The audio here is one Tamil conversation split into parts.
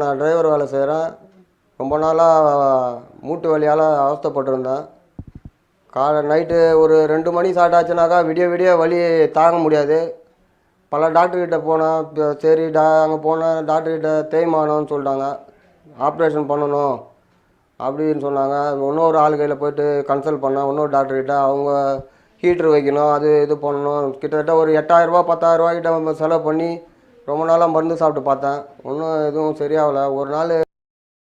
நான் டிரைவர் வேலை செய்கிறேன் ரொம்ப நாளாக மூட்டு வலியால் அவஸ்தைப்பட்டிருந்தேன். காலை நைட்டு ஒரு ரெண்டு மணி ஸ்டார்ட் ஆச்சுனாக்கா விடிய விடிய வலி தாங்க முடியாது. பல டாக்டர்கிட்ட போனேன். இப்போ சரி டா அங்கே போனேன். டாக்டர்கிட்ட தேய்மானம்னு சொல்லிட்டாங்க. ஆப்ரேஷன் பண்ணணும் அப்படின்னு சொன்னாங்க. இன்னொரு ஆள் கையில் போயிட்டு கன்சல்ட் பண்ணேன். இன்னொரு டாக்டர்கிட்ட அவங்க ஹீட்ரு வைக்கணும் அது இது பண்ணணும். கிட்டத்தட்ட ஒரு எட்டாயிரரூபா பத்தாயிரரூபா கிட்ட நம்ம செலவு பண்ணி ரொம்ப நாளாக மருந்து சாப்பிட்டு பார்த்தேன். ஒன்றும் எதுவும் சரியாகலை. ஒரு நாள்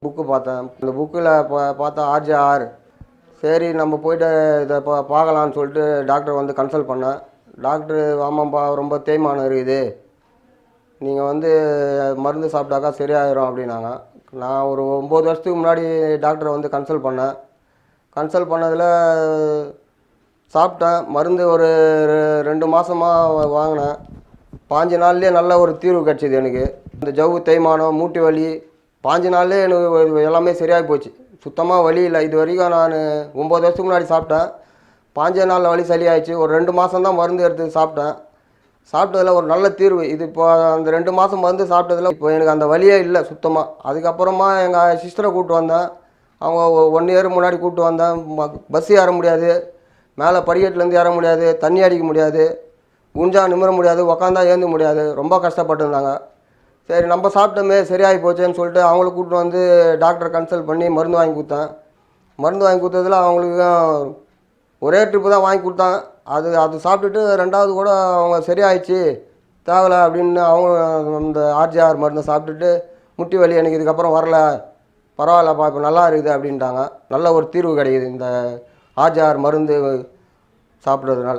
புக்கு பார்த்தேன். இந்த புக்கில் பா பார்த்தா ஆர்ஜேஆர் சரி நம்ம போயிட்டு இதை பா பார்க்கலான்னு சொல்லிட்டு டாக்டர் வந்து கன்சல்ட் பண்ணேன். டாக்டர் ஆமாம்ப்பா ரொம்ப தேய்மானம் இருக்குது. நீங்கள் வந்து மருந்து சாப்பிட்டாக்கா சரியாயிரும் அப்படின்னாங்க. நான் ஒரு ஒம்பது வருஷத்துக்கு முன்னாடி டாக்டரை வந்து கன்சல்ட் பண்ணேன். கன்சல்ட் பண்ணதில் சாப்பிட்டேன். மருந்து ஒரு ரெ- ரெண்டு மாதமாக வாங்கினேன். பாஞ்சு நாள்லேயே நல்ல ஒரு தீர்வு கிடச்சிது எனக்கு. இந்த ஜவ்வு தேய்மானம் மூட்டு வலி பாஞ்சு நாள்லேயே எனக்கு எல்லாமே சரியாகி போச்சு. சுத்தமாக வலி இல்லை. இது வரைக்கும் நான் ஒம்பது வருஷத்துக்கு முன்னாடி சாப்பிட்டேன். பாஞ்சே நாளில் வலி சரியாயிடுச்சு. ஒரு ரெண்டு மாதம் தான் மருந்து எடுத்து சாப்பிட்டேன். சாப்பிட்டதில் ஒரு நல்ல தீர்வு. இது இப்போ அந்த ரெண்டு மாதம் மருந்து சாப்பிட்டதில் இப்போ எனக்கு அந்த வழியே இல்லை சுத்தமாக அதுக்கப்புறமா எங்கள் சிஸ்டரை கூப்பிட்டு வந்தேன். அவங்க ஒன் இயர் முன்னாடி கூப்பிட்டு வந்தேன். பஸ் ஏற முடியாது. மேலே படிக்கட்டுலேருந்து ஏற முடியாது. தண்ணி அடிக்க முடியாது. குஞ்சா நிமிர முடியாது உக்காந்தா ஏந்த முடியாது. ரொம்ப கஷ்டப்பட்டுருந்தாங்க. சரி நம்ம சாப்பிட்டோமே சரியாகி போச்சேன்னு சொல்லிட்டு அவங்கள கூப்பிட்டு வந்து டாக்டரை கன்சல்ட் பண்ணி மருந்து வாங்கி கொடுத்தேன். மருந்து வாங்கி கொடுத்ததுல அவங்களுக்கு ஒரே ட்ரிப்பு தான் வாங்கி கொடுத்தாங்க அது அது சாப்பிட்டுட்டு ரெண்டாவது கூட அவங்க சரியாயிடுச்சு. தேவலை அப்படின்னு அவங்க இந்த ஆர்ஜிஆர் மருந்தை சாப்பிட்டுட்டு முட்டி வலி எனக்கு இதுக்கப்புறம் வரல. பரவாயில்லப்பா இப்போ நல்லா இருக்குது அப்படின்ட்டாங்க. நல்ல ஒரு தீர்வு கிடைக்குது இந்த ஆர்ஜிஆர் மருந்து சாப்பிட்றதுனால.